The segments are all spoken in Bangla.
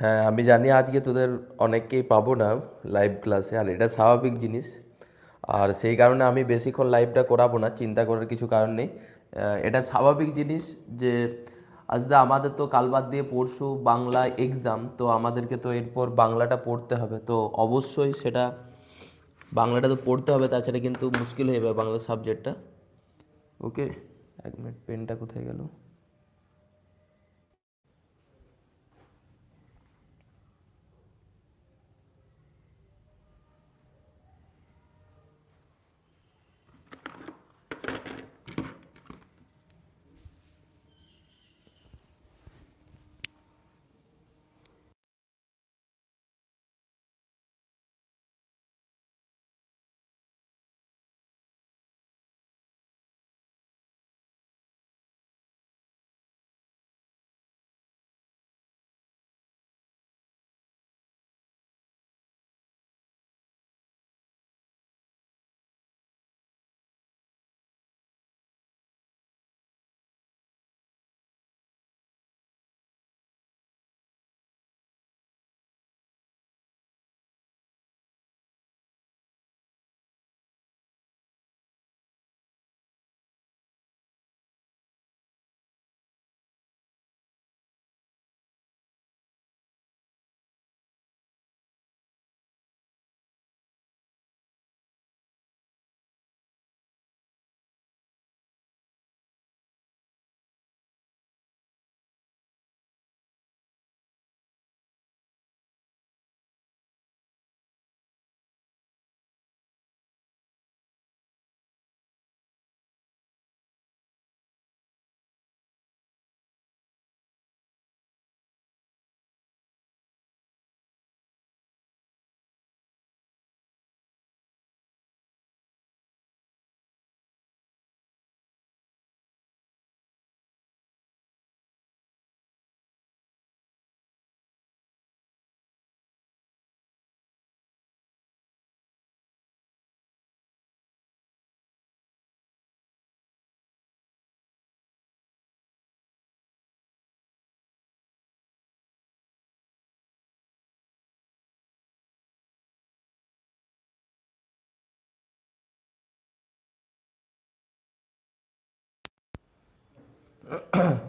হ্যাঁ আমি জানি আজকে তোদের অনেককেই পাবো না লাইভ ক্লাসে আর এটা স্বাভাবিক জিনিস। আর সেই কারণে আমি বেশিক্ষণ লাইভটা করাবো না, চিন্তা করার কিছু কারণ নেই। এটা স্বাভাবিক জিনিস যে আজকে আমাদের তো কাল বাদ দিয়ে পরশু বাংলা এক্সাম তো আমাদেরকে তো এরপর বাংলাটা পড়তে হবে। তো অবশ্যই সেটা, বাংলাটা তো পড়তে হবে, তাছাড়া কিন্তু মুশকিল হয়ে যাবে বাংলা সাবজেক্টটা ওকে এক মিনিট পেনটা কোথায় গেল?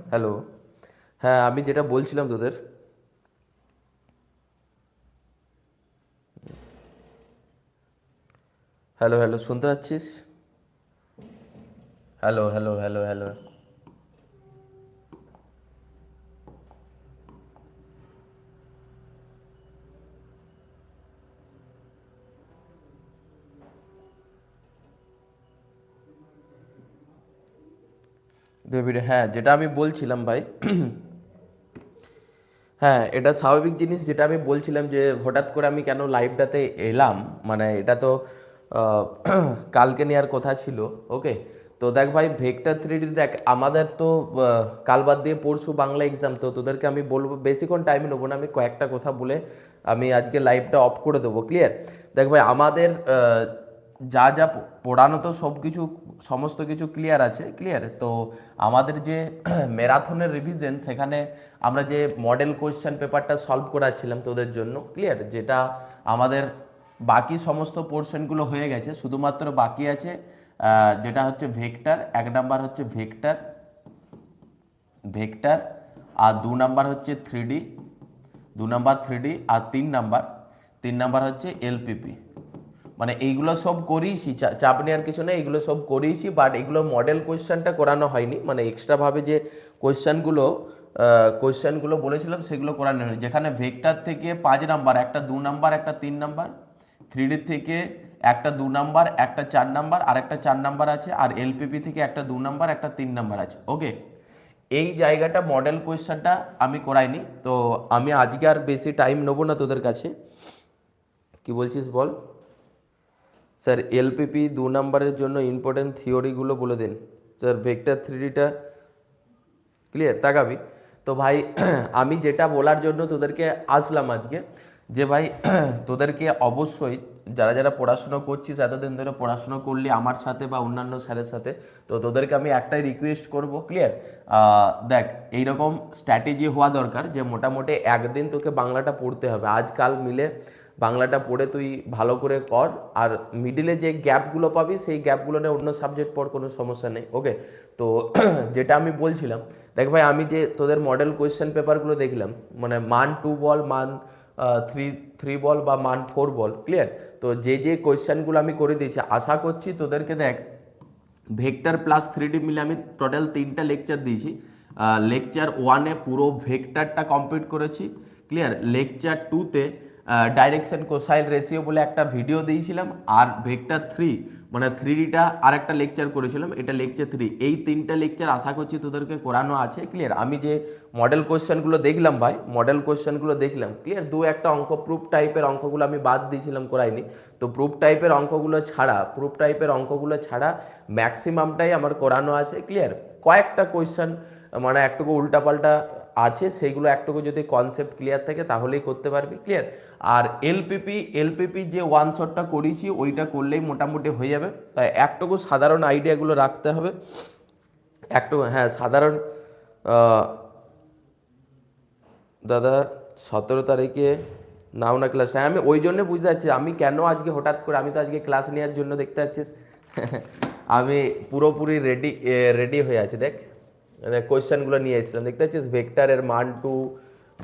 হ্যালো হ্যাঁ আমি যেটা বলছিলাম তোদের। হ্যালো হ্যালো শুনতে পাচ্ছিস? Hello hello hello hello David হ্যাঁ যেটা আমি বলছিলাম ভাই হ্যাঁ এটা স্বাভাবিক জিনিস যেটা আমি বলছিলাম যে হঠাৎ করে আমি কেন লাইভটাতে এলাম মানে এটা তো কালকে নেওয়ার কথা ছিল ওকে তো দেখ ভাই ভেক্টর থ্রি দেখ, আমাদের তো কাল বাদ দিয়ে পরশু বাংলা এক্সাম তো তোদেরকে আমি বলব, বেশিক্ষণ টাইম নেব না, আমি কয়েকটা কথা বলে আমি আজকে লাইভটা অফ করে দেবো ক্লিয়ার দেখ ভাই, আমাদের যা যা পড়ানো তো সব কিছু, সমস্ত কিছু ক্লিয়ার আছে ক্লিয়ার তো আমাদের যে ম্যারাথনের রিভিশন সেখানে আমরা যে মডেল কোয়েশ্চেন পেপারটা সলভ করাচ্ছিলাম তোদের জন্য ক্লিয়ার যেটা আমাদের বাকি সমস্ত পোর্শনগুলো হয়ে গেছে, শুধুমাত্র বাকি আছে যেটা হচ্ছে ভেক্টর এক নাম্বার হচ্ছে ভেক্টর ভেক্টর আর দু নাম্বার হচ্ছে থ্রি দু নাম্বার থ্রি আর তিন নাম্বার তিন নাম্বার হচ্ছে এলপিপি মানে এইগুলো সব করিয়েছি চাপ নেওয়ার কিছু নেই এগুলো সব করিয়েছি বাট এগুলো মডেল কোয়েশ্চেনটা করানো হয়নি। মানে এক্সট্রাভাবে যে কোয়েশ্চেনগুলো কোয়েশ্চেনগুলো বলেছিলাম, সেগুলো করানো হয়নি। যেখানে ভেক্টর থেকে পাঁচ নাম্বার একটা দু নাম্বার একটা তিন নাম্বার থ্রি থেকে একটা দু নাম্বার একটা চার নাম্বার আর একটা চার নাম্বার আছে, আর এলপিপি থেকে একটা দু নাম্বার একটা তিন নাম্বার আছে ওকে এই জায়গাটা মডেল কোয়েশ্চেনটা আমি করাইনি, তো আমি আজকে আর বেশি টাইম নেব না তোদের কাছে। কি বলছিস বল? স্যার, এলপিপি দু নম্বরের জন্য ইম্পর্টেন্ট থিওরিগুলো বলে দিন। স্যার ভেক্টর থ্রিডিটা ক্লিয়ার তাকাবি। তো ভাই, আমি যেটা বলার জন্য তোদেরকে আসলাম আজকে, যে ভাই, তোদেরকে অবশ্যই যারা যারা পড়াশোনা করছিস, এতদিন ধরে পড়াশোনা করলি আমার সাথে বা অন্যান্য স্যারের সাথে, তো তোদেরকে আমি একটাই রিকোয়েস্ট করব ক্লিয়ার দেখ, এইরকম স্ট্র্যাটেজি হওয়া দরকার যে মোটামুটি একদিন তোকে বাংলাটা পড়তে হবে। আজকাল মিলে বাংলাটা পড়ে তুই ভালো করে কর, আর মিডিলে যে গ্যাপগুলো পাবি, সেই গ্যাপগুলো নিয়ে অন্য সাবজেক্ট পড়, কোনো সমস্যা নেই ওকে তো যেটা আমি বলছিলাম, দেখ ভাই, আমি যে তোদের মডেল কোয়েশ্চেন পেপারগুলো দেখলাম মানে মান টু বল, মান থ্রি থ্রি বল বা মান ফোর বল ক্লিয়ার তো যে যে কোয়েশ্চেনগুলো আমি করে দিয়েছি, আশা করছি তোদেরকে দেখ ভেক্টর প্লাস থ্রি ডি মিলে আমি টোটাল তিনটা লেকচার দিয়েছি। লেকচার ওয়ানে পুরো ভেক্টরটা কমপ্লিট করেছি ক্লিয়ার লেকচার টুতে ডাইরেকশন কোসাইল রেশিও বলে একটা ভিডিও দিয়েছিলাম, আর ভেক্টর থ্রি মানে থ্রি ডিটা আর একটা লেকচার করেছিলাম, এটা লেকচার থ্রি এই তিনটা লেকচার আশা করছি তোদেরকে করানো আছে ক্লিয়ার আমি যে মডেল কোয়েশ্চেনগুলো দেখলাম ভাই মডেল কোয়েশ্চেনগুলো দেখলাম ক্লিয়ার দু একটা অঙ্ক প্রুফ টাইপের অঙ্কগুলো আমি বাদ দিয়েছিলাম করাইনি। তো প্রুফ টাইপের অঙ্কগুলো ছাড়া প্রুফ টাইপের অঙ্কগুলো ছাড়া ম্যাক্সিমামটাই আমার করানো আছে ক্লিয়ার কয়েকটা কোয়েশ্চেন মানে একটুকু উল্টাপাল্টা আছে সেইগুলো একটুকু যদি কনসেপ্ট ক্লিয়ার থাকে, তাহলেই করতে পারবি ক্লিয়ার আর L P P L P P যে ওয়ান শটটা করেছি, ওইটা করলেই মোটামুটি হয়ে যাবে। তাই একটুকু সাধারণ আইডিয়াগুলো রাখতে হবে। একটু হ্যাঁ সাধারণ দাদা, সতেরো তারিখে নাও না ক্লাস হ্যাঁ আমি ওই জন্য বুঝতে পারছি, আমি কেন আজকে হঠাৎ করে, আমি তো আজকে ক্লাস নেওয়ার জন্য দেখতে পাচ্ছিস আমি পুরোপুরি রেডি রেডি হয়ে আছি, দেখ। মানে কোয়েশ্চেনগুলো নিয়ে এসেছিলাম, দেখতে পাচ্ছিস? ভেক্টরের মান টু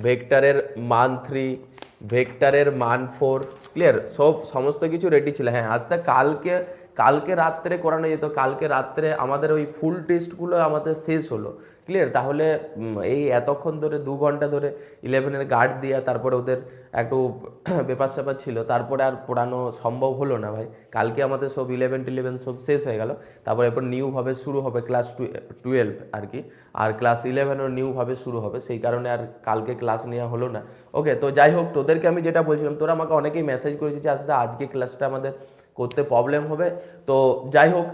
ভেক্টরের মান থ্রি ভেক্টরের মান ফোর ক্লিয়ার সব, সমস্ত কিছু রেডি ছিল। হ্যাঁ আজকে কালকে কালকে রাত্রে করানো যেত। কালকে রাত্রে আমাদের ওই ফুল টেস্টগুলো আমাদের শেষ হলো। ক্লিয়ার তাহলে এই এতক্ষণ ধরে, দু ঘণ্টা ধরে ইলেভেনের গার্ড দিয়া তারপরে ওদের একটু পেপার স্যাপার ছিল। তারপরে আর পড়ানো সম্ভব হলো না ভাই। কালকে আমাদের সব ইলেভেন টিলেভেন সব শেষ হয়ে গেল। তারপর এরপর নিউভাবে শুরু হবে ক্লাস টুয়েলভ আর কি। আর ক্লাস ইলেভেনও নিউভাবে শুরু হবে। সেই কারণে আর কালকে ক্লাস নেওয়া হলো না। ওকে তো যাই হোক, তোদেরকে আমি যেটা বলছিলাম, তোরা আমাকে অনেকেই মেসেজ করেছিস যে আসলে আজকে ক্লাসটা আমাদের করতে প্রবলেম হবে। তো যাই হোক,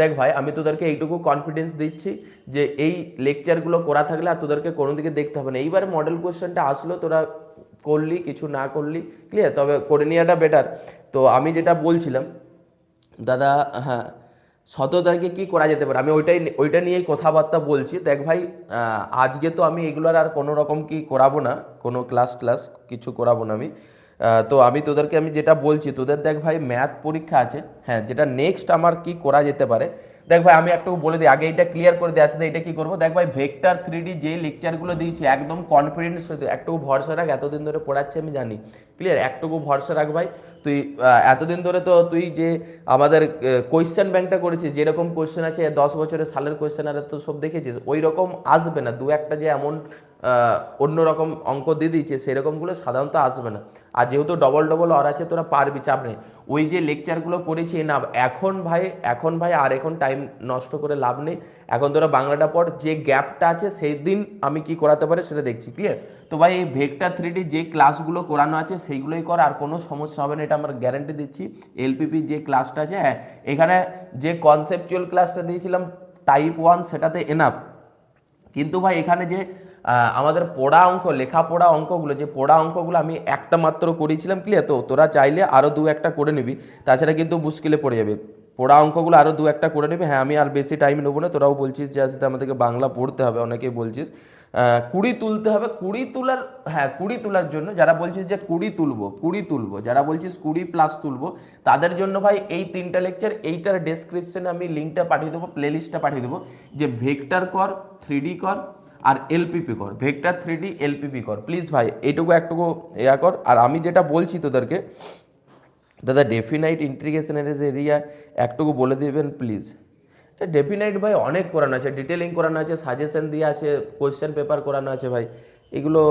দেখ ভাই, আমি তোদেরকে এইটুকু কনফিডেন্স দিচ্ছি যে, এই লেকচারগুলো করা থাকলে আর তোদেরকে কোনো দিকে দেখতে হবে না। এইবার মডেল কোয়েশ্চেনটা আসলো, তোরা করলি, কিছু না করলি ক্লিয়ার তবে করে নেওয়াটা বেটার তো আমি যেটা বলছিলাম, দাদা হ্যাঁ সতেরো তারিখে কী করা যেতে পারে? আমি ওইটাই ওইটা নিয়েই কথাবার্তা বলছি। দেখ ভাই আজকে তো আমি এগুলোর আর কোনো রকম কি করাবো না, কোনো ক্লাস ক্লাস কিছু করাবো না আমি। তো আমি তোদেরকে আমি যেটা বলছি, তোদের দেখ ভাই ম্যাথ পরীক্ষা আছে। হ্যাঁ যেটা নেক্সট আমার কি করা যেতে পারে দেখ ভাই, আমি একটু বলে দিই, আগে এটা ক্লিয়ার করে দিয়ে আসতে এটা কি করব? দেখ ভাই ভেক্টর থ্রি ডি যে লেকচারগুলো দিয়েছি, একদম কনফিডেন্স একটু ভরসা রাখ, এতদিন ধরে পড়াচ্ছি আমি জানি। ক্লিয়ার একটুকু ভরসা রাখ ভাই। তুই এতদিন ধরে তো তুই যে আমাদের কোয়েশ্চেন ব্যাংকটা করেছিস, যেরকম কোয়েশ্চেন আছে, দশ বছরের সালের কোয়েশ্চেন আর তো সব দেখেছিস ওই রকম আসবে না। দু একটা যে এমন অন্যরকম অঙ্ক দিয়ে দিয়েছে, সেরকমগুলো সাধারণত আসবে না। আর যেহেতু ডবল ডবল অর আছে, তোরা পারবি, চাপ নেই। ওই যে লেকচারগুলো করেছি, না, এখন ভাই এখন ভাই আর এখন টাইম নষ্ট করে লাভ নেই। এখন তোরা বাংলাটা পড়, যে গ্যাপটা আছে, সেই দিন আমি কি করাতে পারি সেটা দেখছি ক্লিয়ার তো ভাই, এই ভেক্টা থ্রি যে ক্লাসগুলো করানো আছে, সেইগুলোই কর, আর কোনো সমস্যা হবে না, এটা আমার গ্যারান্টি দিচ্ছি। এলপিপি যে ক্লাসটা আছে হ্যাঁ এখানে যে কনসেপচুয়াল ক্লাসটা দিয়েছিলাম টাইপ ওয়ান সেটাতে এনাফ কিন্তু ভাই, এখানে যে আমাদের পড়া অঙ্ক লেখা পড়া অঙ্কগুলো, যে পড়া অঙ্কগুলো আমি একটা মাত্র করেছিলাম ক্লিয়ার তো তোরা চাইলে আরও দু একটা করে নিবি, তাছাড়া কিন্তু মুশকিলে পড়ে যাবে। পড়া অঙ্কগুলো আরও দু একটা করে নিবি হ্যাঁ আমি আর বেশি টাইম নেব না, তোরাও বলছিস যে আসলে আমাদেরকে বাংলা পড়তে হবে, অনেকেই বলছিস। কুড়ি তুলতে হবে, কুড়ি তোলার হ্যাঁ কুড়ি তোলার জন্য যারা বলছিস যে কুড়ি তুলবো কুড়ি তুলবো, যারা বলছিস কুড়ি প্লাস তুলবো, তাদের জন্য ভাই এই তিনটা লেকচার এইটার ডেসক্রিপশানে আমি লিঙ্কটা পাঠিয়ে দেবো প্লেলিস্টটা পাঠিয়ে দেবো, যে ভেক্টর কর থ্রি কর আর এলপিপি কর, vector three D L P P কর। প্লিজ ভাই এইটুকু একটুকু ইয়া কর। আর আমি যেটা বলছি তোদেরকে, দাদা ডেফিনাইট ইন্টিগ্রেশনের এরিয়া একটুকু বলে দিবেন প্লিজ ডেফিনাইট ভাই অনেক করানো আছে ডিটেলিং করানো আছে সাজেশন দিয়ে আছে কোয়েশ্চেন পেপার করানো আছে ভাই। এগুলো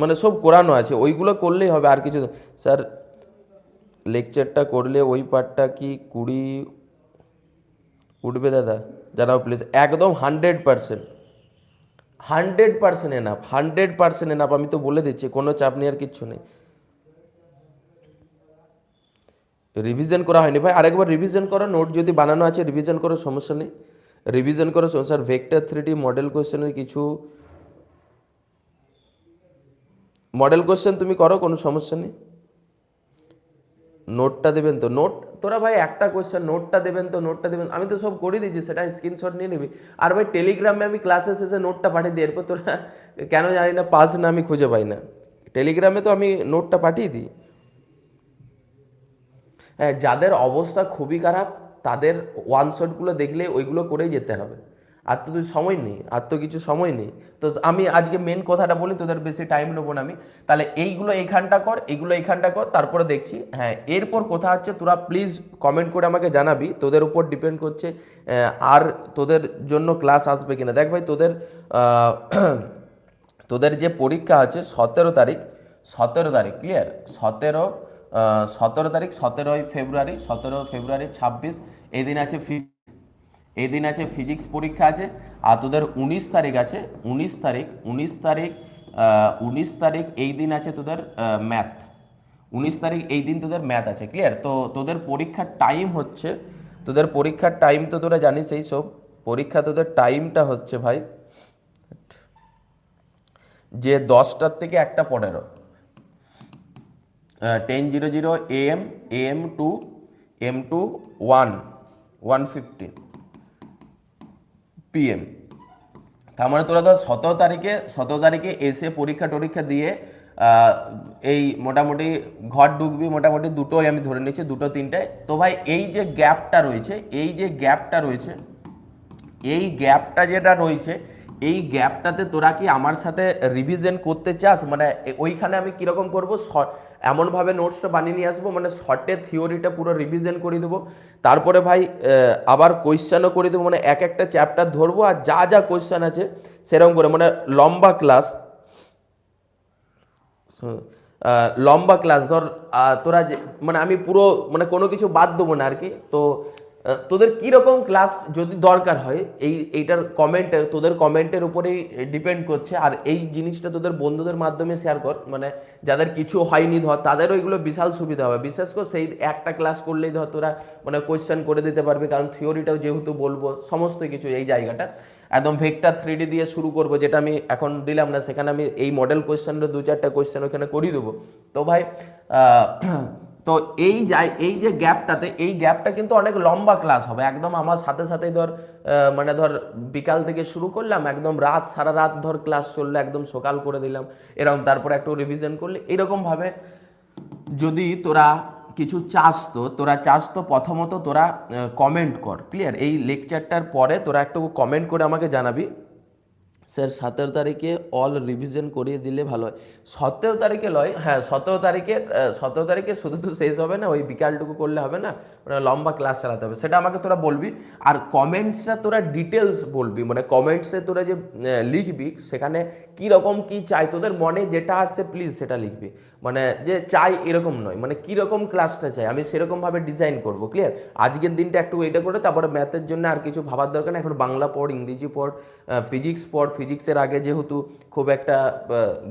মানে সব করানো আছে, ওইগুলো করলেই হবে, আর কিছু স্যার লেকচারটা করলে ওই পার্টটা কি কুড়ি, উঠবে দাদা? জানাও প্লিজ একদম hundred percent hundred percent enough hundred percent enough আমি তো বলে দিচ্ছি, কোনো চাপ নেওয়ার কিচ্ছু নেই। রিভিশন করা হয়নি। ভাই, আরেকবার রিভিশন করা নোট যদি বানানো আছে রিভিশন করার সমস্যা নেই। রিভিশন করো স্যার ভেক্টর থ্রি মডেল কোয়েশ্চেনের কিছু মডেল কোয়েশ্চেন তুমি করো, কোনো সমস্যা নেই। নোটটা দেবেন তো নোট তোরা ভাই একটা কোয়েশ্চেন নোটটা দেবেন তো নোটটা দেবেন। আমি তো সব করে দিয়েছি, সেটা স্ক্রিনশট নিয়ে নিবি। আর ভাই টেলিগ্রামে আমি ক্লাসে শেষে নোটটা পাঠিয়ে দিই, এরপর তোরা কেন জানি না পাস না, আমি খুঁজে পাই না। টেলিগ্রামে তো আমি নোটটা পাঠিয়ে দিই। হ্যাঁ যাদের অবস্থা খুবই খারাপ, তাদের ওয়ান শটগুলো দেখলে ওইগুলো করেই যেতে হবে। আর তো তুই সময় নেই, আর তো কিছু সময় নেই। তো আমি আজকে মেন কথাটা বলি, তোদের বেশি টাইম নেব না আমি। তাহলে এইগুলো এইখানটা কর, এইগুলো এইখানটা কর, তারপরে দেখছি। হ্যাঁ এরপর কথা হচ্ছে তোরা প্লিজ কমেন্ট করে আমাকে জানাবি, তোদের উপর ডিপেন্ড করছে আর তোদের জন্য ক্লাস আসবে কিনা। দেখ ভাই, তোদের তোদের যে পরীক্ষা আছে সতেরো তারিখ সতেরো তারিখ ক্লিয়ার সতেরো সতেরো তারিখ, সতেরোই ফেব্রুয়ারি, সতেরো ফেব্রুয়ারি ছাব্বিশ, এই দিন আছে ফি এই দিন আছে ফিজিক্স পরীক্ষা আছে, আর তোদের উনিশ তারিখ আছে, উনিশ তারিখ উনিশ তারিখ উনিশ তারিখ এই দিন আছে তোদের ম্যাথ উনিশ তারিখ এই দিন তোদের ম্যাথ আছে ক্লিয়ার তো তোদের পরীক্ষার টাইম হচ্ছে, তোদের পরীক্ষার টাইম তো তোরা জানিস এই সব, পরীক্ষা তোদের টাইমটা হচ্ছে ভাই, যে দশটার থেকে একটা পনেরো। Ten zero zero M M to M to one one fifteen PM তার মানে তোরা ধর সতেরো তারিখে সতেরো তারিখে এসে পরীক্ষা টরীক্ষা দিয়ে এই মোটামুটি ঘর ঢুকবি, মোটামুটি দুটোই আমি ধরে নিচ্ছি, দুটো তিনটায় তো ভাই, এই যে গ্যাপটা রয়েছে, এই যে গ্যাপটা রয়েছে, এই গ্যাপটা যেটা রয়েছে, এই গ্যাপটাতে তোরা কি আমার সাথে রিভিশন করতে চাস? মানে ওইখানে আমি কীরকম করব? এমনভাবে নোটসটা বানিয়ে নিয়ে আসব মানে শর্টে থিওরিটা পুরো রিভিশন করে দেবো। তারপরে ভাই আবার কোয়েশ্চেনও করে দেবো মানে এক একটা চ্যাপ্টার ধরবো আর যা যা কোয়েশ্চেন আছে সেরকম করে মানে লম্বা ক্লাস লম্বা ক্লাস ধর তোরা যে মানে আমি পুরো মানে কোনো কিছু বাদ দেবো না আর কি। তো তোদের কীরকম ক্লাস যদি দরকার হয়, এই, এইটার কমেন্ট তোদের কমেন্টের উপরেই ডিপেন্ড করছে। আর এই জিনিসটা তোদের বন্ধুদের মাধ্যমে শেয়ার কর। মানে যাদের কিছু হয়নি, ধর তাদেরও এগুলো বিশাল সুবিধা হবে। বিশেষ করে সেই একটা ক্লাস করলেই ধর তোরা মানে কোয়েশ্চেন করে দিতে পারবে। কারণ থিওরিটাও যেহেতু বলব, সমস্ত কিছু এই জায়গাটা। একদম ভেক্টর থ্রি দিয়ে শুরু করব, যেটা আমি এখন দিলাম না। সেখানে আমি এই মডেল কোয়েশ্চেনের দু চারটা কোয়েশ্চেন ওখানে করিয়ে দেবো। তো ভাই তো এই যাই, এই যে গ্যাপটাতে এই গ্যাপটা কিন্তু অনেক লম্বা ক্লাস হবে। একদম আমার সাথে সাথেই ধর মানে ধর বিকাল থেকে শুরু করলাম, একদম রাত, সারা রাত ধর ক্লাস চলল, একদম সকাল করে দিলাম। এরকম তারপরে একটু রিভিশন করলে এরকমভাবে যদি তোরা কিছু চাস তো, তোরা চাস তো প্রথমত তোরা কমেন্ট কর ক্লিয়ার এই লেকচারটার পরে তোরা একটু কমেন্ট করে আমাকে জানাবি। স্যার, সতেরো তারিখে অল রিভিশন করিয়ে দিলে ভালো হয়। সতেরো তারিখে লয় হ্যাঁ সতেরো তারিখে সতেরো তারিখে শুধু তো শেষ হবে না, ওই বিকালটুকু করলে হবে না। লম্বা ক্লাস চালাতে হবে। সেটা আমাকে তোরা বলবি। আর কমেন্টসটা তোরা ডিটেলস বলবি। মানে কমেন্টসে তোরা যে লিখবি, সেখানে কী রকম কী চাই, তোদের মনে যেটা আসছে প্লিজ সেটা লিখবি। মানে যে চাই এরকম নয়। মানে কীরকম ক্লাসটা চাই, আমি সেরকমভাবে ডিজাইন করব ক্লিয়ার আজকের দিনটা একটু এটা করে, তারপরে ম্যাথের জন্য আর কিছু ভাবার দরকার নেই। এখন বাংলা পড়, ইংরেজি পড় ফিজিক্স পড়। ফিজিক্সের আগে যেহেতু খুব একটা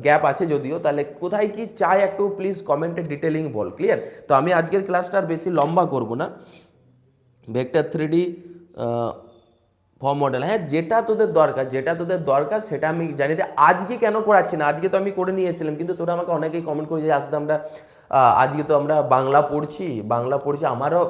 গ্যাপ আছে যদিও, তাহলে কোথায় কি চাই একটু প্লিজ কমেন্টে ডিটেলিং বল ক্লিয়ার তো আমি আজকের ক্লাসটা আর বেশি লম্বা করব না। Vector three D form model হ্যাঁ যেটা তোদের দরকার, যেটা তোদের দরকার, সেটা আমি জানি আজকে কেন করাচ্ছি না? আজকে তো আমি করে নিয়ে এসেছিলাম কিন্তু তোরা আমাকে অনেকেই কমেন্ট করেছে যে আসতে আমরা আজকে তো আমরা বাংলা পড়ছি বাংলা পড়ছি। আমারও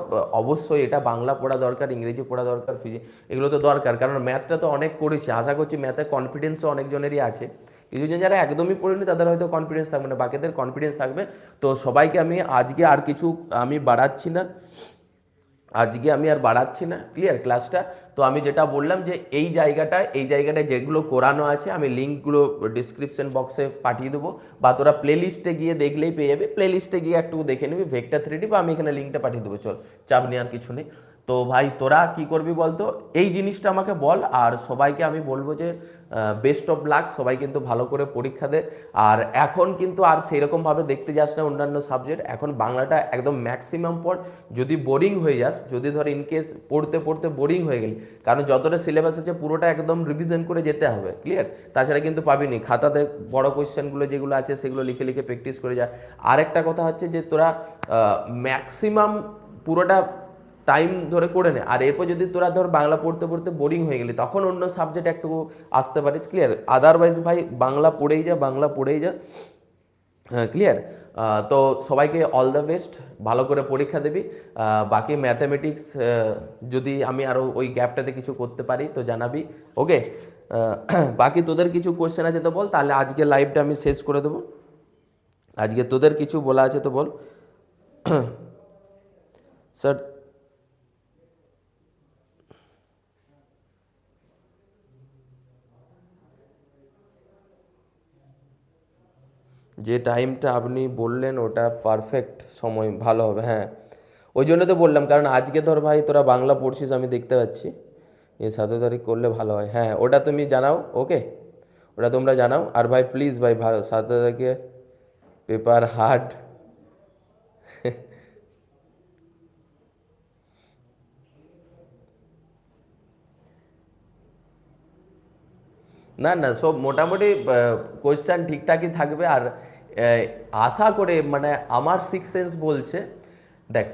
অবশ্যই এটা বাংলা পড়া দরকার, ইংরেজি পড়া দরকার, ফিজি, এগুলো তো দরকার। কারণ ম্যাথটা তো অনেক করেছি। আশা করছি ম্যাথে কনফিডেন্সও অনেকজনেরই আছে। কিছুজন যারা একদমই পড়েনি, তাদের হয়তো কনফিডেন্স থাকবে না, বাকিদের কনফিডেন্স থাকবে। তো সবাইকে আমি আজকে আর কিছু, আমি বাড়াচ্ছি না। আজকে আমি আর বাড়াচ্ছি না ক্লিয়ার ক্লাসটা তো আমি যেটা বললাম যে এই জায়গাটা এই জায়গাটায় যেগুলো করানো আছে, আমি লিঙ্কগুলো ডিসক্রিপশন বক্সে পাঠিয়ে দেবো। বা তোরা প্লেলিস্টে গিয়ে দেখলেই পেয়ে যাবে। প্লেলিস্টে গিয়ে একটু দেখে নিবি ভেক্টর থ্রিডি বা আমি এখানে লিঙ্কটা পাঠিয়ে দেবো, চল। চাপ নেওয়ার কিছু নেই। তো ভাই, তোরা কি করবি বলতো? এই জিনিসটা আমাকে বল, আর সবাইকে আমি বলব যে বেস্ট অফ লাক সবাই কিন্তু ভালো করে পরীক্ষা দে। আর এখন কিন্তু আর সেইরকমভাবে দেখতে যাস না অন্যান্য সাবজেক্ট এখন বাংলাটা একদম ম্যাক্সিমাম পড়। যদি বোরিং হয়ে যাস, যদি ধর ইনকেস পড়তে পড়তে বোরিং হয়ে গেলি, কারণ যতটা সিলেবাস আছে পুরোটা একদম রিভিশন করে যেতে হবে ক্লিয়ার তাছাড়া কিন্তু পাবি পাবিনি খাতাতে বড় কোয়েশ্চেনগুলো যেগুলো আছে, সেগুলো লিখে লিখে প্র্যাকটিস করে যা। আরেকটা কথা হচ্ছে যে, তোরা ম্যাক্সিমাম পুরোটা টাইম ধরে করে নে। আর এরপর যদি তোরা ধর বাংলা পড়তে পড়তে বোরিং হয়ে গেলি, তখন অন্য সাবজেক্ট একটু আসতে পারিস ক্লিয়ার আদারওয়াইজ ভাই, বাংলা পড়েই যা, বাংলা পড়েই যা। ক্লিয়ার তো সবাইকে অল দ্য বেস্ট ভালো করে পরীক্ষা দিবি। বাকি ম্যাথামেটিক্স যদি আমি আরও ওই গ্যাপটাতে কিছু করতে পারি, তো জানাবি। ওকে বাকি তোদের কিছু কোশ্চেন আছে তো বল, তাহলে আজকে লাইভটা আমি শেষ করে দেবো। আজকে তোদের কিছু বলা আছে তো বল। স্যার যে টাইমটা আপনি বললেন ওটা পারফেক্ট সময়, ভালো হবে হ্যাঁ। ওই জন্য তো বললাম, কারণ আজকে ধর ভাই তোরা বাংলা পড়ছিস, আমি দেখতে পাচ্ছি। এই সাতেরো তারিখ করলে ভালো হয় হ্যাঁ ওটা তুমি জানাও ওকে ওটা তোমরা জানাও। আর ভাই প্লিজ ভাই, ভালো সাত তারিখে পেপার হার্ড না না, সব মোটামুটি কোয়েশ্চেন ঠিকঠাকই থাকবে আর আশা করে মানে আমার সিক্স সেন্স বলছে, দেখ,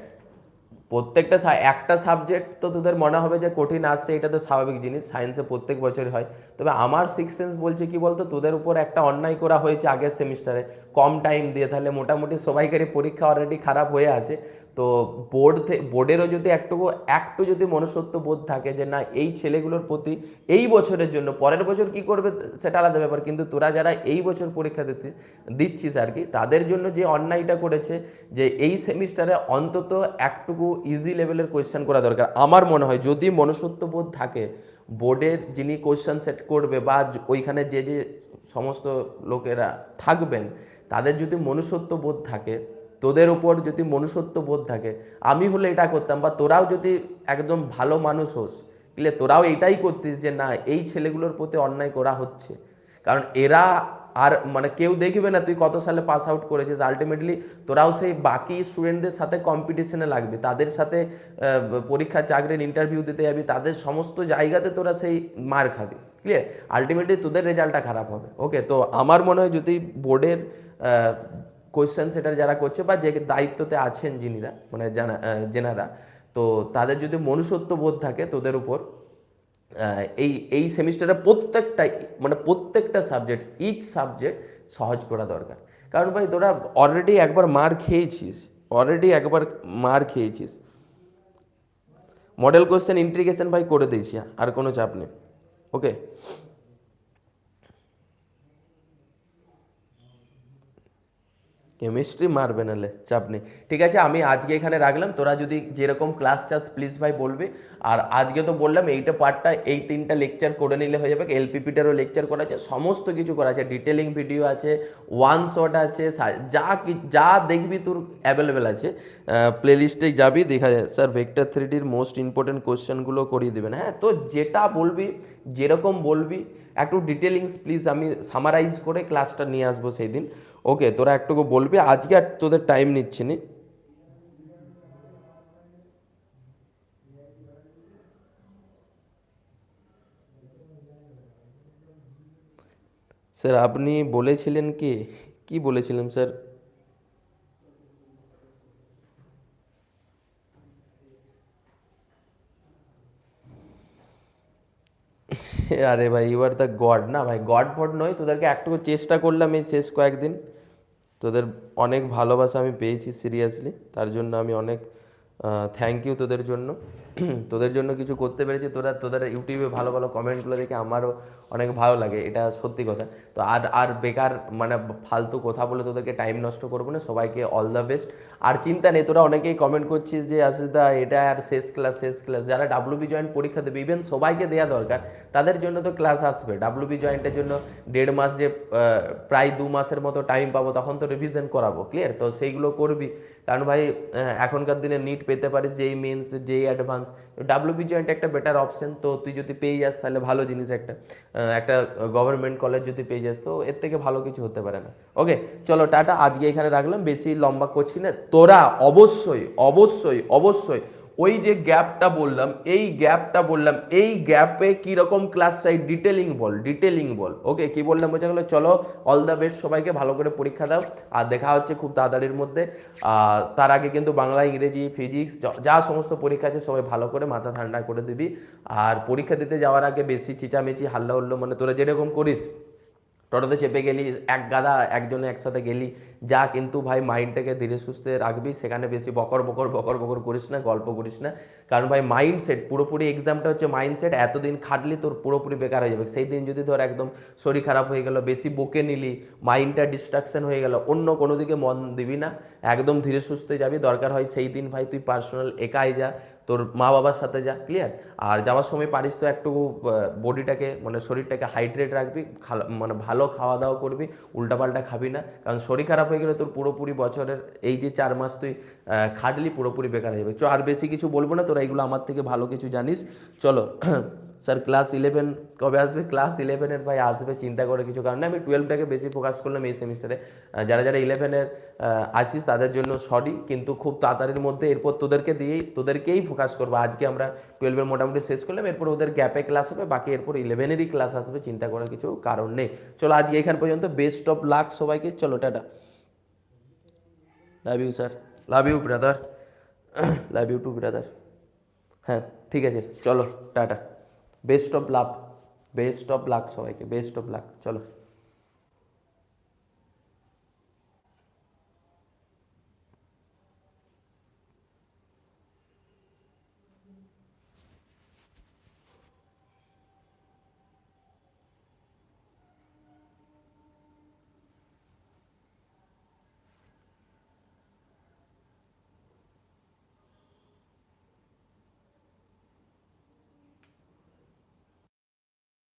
প্রত্যেকটা একটা সাবজেক্ট তো তোদের মনে হবে যে কঠিন আসছে, এটা তো স্বাভাবিক জিনিস সায়েন্সে প্রত্যেক বছরই হয়, তবে আমার সিক্স সেন্স বলছে কি বলতো, তোদের উপর একটা অন্যায় করা হয়েছে আগের সেমিস্টারে কম টাইম দিয়ে, তাহলে মোটামুটি সবাইকারই পরীক্ষা অলরেডি খারাপ হয়ে আছে তো বোর্ড বোর্ডেরও যদি একটুকু, একটু যদি মনুষ্যত্ব বোধ থাকে যে না, এই ছেলেগুলোর প্রতি এই বছরের জন্য, পরের বছর কি করবে, সেটা আলাদা ব্যাপার। কিন্তু তোরা যারা এই বছর পরীক্ষা দিতে, দিচ্ছিস আর কি, তাদের জন্য যে অন্যায়টা করেছে, যে এই সেমিস্টারে অন্তত একটুকু ইজি লেভেলের কোয়েশ্চেন করা দরকার। আমার মনে হয় যদি মনুষ্যত্ব বোধ থাকে বোর্ডের যিনি কোয়েশ্চেন সেট করবে বা ওইখানে যে যে সমস্ত লোকেরা থাকবেন, তাদের যদি মনুষ্যত্ব বোধ থাকে তোদের উপর যদি মনুষ্যত্ব বোধ থাকে, আমি হলে এটা করতাম বা তোরাও যদি একদম ভালো মানুষ হোস, বুঝলে? তোরাও এটাই করতিস যে, না, এই ছেলেগুলোর প্রতি অন্যায় করা হচ্ছে। কারণ এরা আর মানে কেউ দেখবে না তুই কত সালে পাস আউট করেছিস। আলটিমেটলি তোরাও সেই বাকি স্টুডেন্টদের সাথে কম্পিটিশনে লাগবে। তাদের সাথে পরীক্ষা, চাকরির ইন্টারভিউ দিতে যাবি। তাদের সমস্ত জায়গাতে তোরা সেই মার খাবি ক্লিয়ার আলটিমেটলি তোদের রেজাল্টটা খারাপ হবে। ওকে তো আমার মনে হয় যদি বোর্ডের কোয়েশ্চেন সেটার যারা করছে বা যে দায়িত্বতে আছেন যিনিরা মানে জানা যেনারা তো তাদের যদি মনুষ্যত্ব বোধ থাকে তোদের উপর এই এই সেমিস্টারে প্রত্যেকটা মানে প্রত্যেকটা সাবজেক্ট ইচ সাবজেক্ট সহজ করা দরকার। কারণ ভাই তোরা অলরেডি একবার মার খেয়েছিস অলরেডি একবার মার খেয়েছিস। মডেল কোশ্চেন ইন্ট্রিগেশন ভাই করে দিয়েছি, আর কোনো চাপ নেই। ওকে কেমিস্ট্রি মারবে নালে চাপ নেই। ঠিক আছে, আমি আজকে এখানে রাখলাম। তোরা যদি যেরকম ক্লাস চাস প্লিজ ভাই বলবি। আর আজকে তো বললাম, এইটা পার্টটা এই তিনটা লেকচার করে নিলে হয়ে যাবে। এলপিপিটারও লেকচার করা আছে, সমস্ত কিছু করা আছে। ডিটেলিং ভিডিও আছে ওয়ান শট আছে যা কি, যা দেখবি তোর অ্যাভেলেবেল আছে। প্লেলিস্টে যাবি, দেখা যায় স্যার ভেক্টর থ্রিডির মোস্ট ইম্পর্টেন্ট কোশ্চেনগুলো করিয়ে দেবেন। হ্যাঁ তো যেটা বলবি, যেরকম বলবি একটু ডিটেলিংস প্লিজ আমি সামারাইজ করে ক্লাসটা নিয়ে আসব সেই দিন ওকে তোরা একটুকু বলবি, আজকে আর তোদের টাইম নিচ্ছি নি। স্যার আপনি বলেছিলেন কি? কি বলেছিলেন স্যার আরে ভাই ইউ আর দ্য গড না ভাই? গড ফড নয়, তোদেরকে একটুকু চেষ্টা করলাম এই শেষ কয়েকদিন। তোদের অনেক ভালোবাসা আমি পেয়েছি সিরিয়াসলি তার জন্য আমি অনেক থ্যাংক ইউ তোদের জন্য। তোদের জন্য কিছু করতে পেরেছি। তোরা, তোদের ইউটিউবে ভালো ভালো কমেন্টগুলো দেখে আমারও অনেক ভালো লাগে, এটা সত্যি কথা। তো আর আর বেকার মানে ফালতু কথা বলে তোদেরকে টাইম নষ্ট করব না, সবাইকে অল দ্য বেস্ট আর চিন্তা নেই, তোরা অনেকেই কমেন্ট করছিস যে আসিস দা, এটা আর শেষ ক্লাস শেষ ক্লাস যারা ডাব্লিউবি জয়েন্ট পরীক্ষা দেবে ইভেন সবাইকে দেওয়া দরকার, তাদের জন্য তো ক্লাস আসবে। ডাব্লিউবি জয়েন্টের জন্য দেড় মাস যে প্রায় দু মাসের মতো টাইম পাবো, তখন তো রিভিশন করাবো ক্লিয়ার তো সেইগুলো করবি। কারণ ভাই এখনকার দিনে নিট পেতে পারিস, যেই মেন্স যেই অ্যাডভান্স ডাব্লিউবি জয়েন্ট একটা বেটার অপশন তো তুই যদি পেয়ে যাস তাহলে ভালো জিনিস একটা। একটা গভর্নমেন্ট কলেজ যদি পেয়ে যাস, তো এর থেকে ভালো কিছু হতে পারে না। ওকে চলো টাটা, আজকে এখানে রাখলাম, বেশি লম্বা করছি না। তোরা অবশ্যই অবশ্যই অবশ্যই ওই যে গ্যাপটা বললাম, এই গ্যাপটা বললাম, এই গ্যাপে কি রকম ক্লাস চাই ডিটেলিং বল ডিটেলিং বল। ওকে কি বললাম? বোঝা গেলো? চলো অল দ্য বেস্ট সবাইকে, ভালো করে পরীক্ষা দাও। আর দেখা হচ্ছে খুব তাড়াতাড়ির মধ্যে। তার আগে কিন্তু বাংলা, ইংরেজি ফিজিক্স যা সমস্ত পরীক্ষা আছে, সবাই ভালো করে মাথা ঠান্ডা করে দিবি। আর পরীক্ষা দিতে যাওয়ার আগে বেশি চিচামেচি, হাল্লা হল্লো মানে তোরা যেরকম করিস টোটোতে চেপে গেলি, এক গাদা একজনে একসাথে গেলি, যা কিন্তু ভাই মাইন্ডটাকে ধীরে সুস্থে রাখবি, সেখানে বেশি বকর বকর বকর বকর করিস না, গল্প করিস না। কারণ ভাই মাইন্ডসেট পুরোপুরি এক্সামটা হচ্ছে মাইন্ডসেট এতদিন খাটলি তোর পুরোপুরি বেকার হয়ে যাবে। সেই দিন যদি ধর একদম শরীর খারাপ হয়ে গেল, বেশি বকে নিলি, মাইন্ডটা ডিস্ট্রাকশন হয়ে গেল, অন্য কোনো দিকে মন দিবি না, একদম ধীরে সুস্থে যাবি। দরকার হয় সেই দিন ভাই তুই পার্সোনাল একাই যা তোর মা বাবার সাথে যা ক্লিয়ার আর যাওয়ার সময় পারিস তো একটু বডিটাকে মানে শরীরটাকে হাইড্রেট রাখবি মানে ভালো খাওয়া দাওয়া করবি, উল্টাপাল্টা খাবি না। কারণ শরীর খারাপ হয়ে গেলে তোর পুরোপুরি বছরের, এই যে চার মাস তুই খাটলি পুরোপুরি বেকার হয়ে যাবে। চ, আর বেশি কিছু বলব না, তোরা এইগুলো আমার থেকে ভালো কিছু জানিস। চলো স্যার ক্লাস ইলেভেন কবে আসবে? ক্লাস ইলেভেনের ভাই আসবে, চিন্তা করে কিছু কারণে আমি টুয়েলভটাকে বেশি ফোকাস করলাম এই সেমিস্টারে যারা যারা ইলেভেনের আছিস তাদের জন্য সরি কিন্তু খুব তাড়াতাড়ির মধ্যে এরপর তোদেরকে দিয়েই, তোদেরকেই ফোকাস করব। আজকে আমরা টুয়েলভের মোটামুটি শেষ করলাম, এরপর ওদের গ্যাপে ক্লাস হবে, বাকি এরপর ইলেভেনেরই ক্লাস আসবে, চিন্তা করার কিছু কারণ নেই। চলো, আজকে এখান পর্যন্ত বেস্ট অফ লাক সবাইকে। চলো, tata. Love you sir love you brother love you too brother হ্যাঁ ঠিক আছে, চলো, tata. Best of love best of luck সবাইকে। বেস্ট অফ লাক চলো।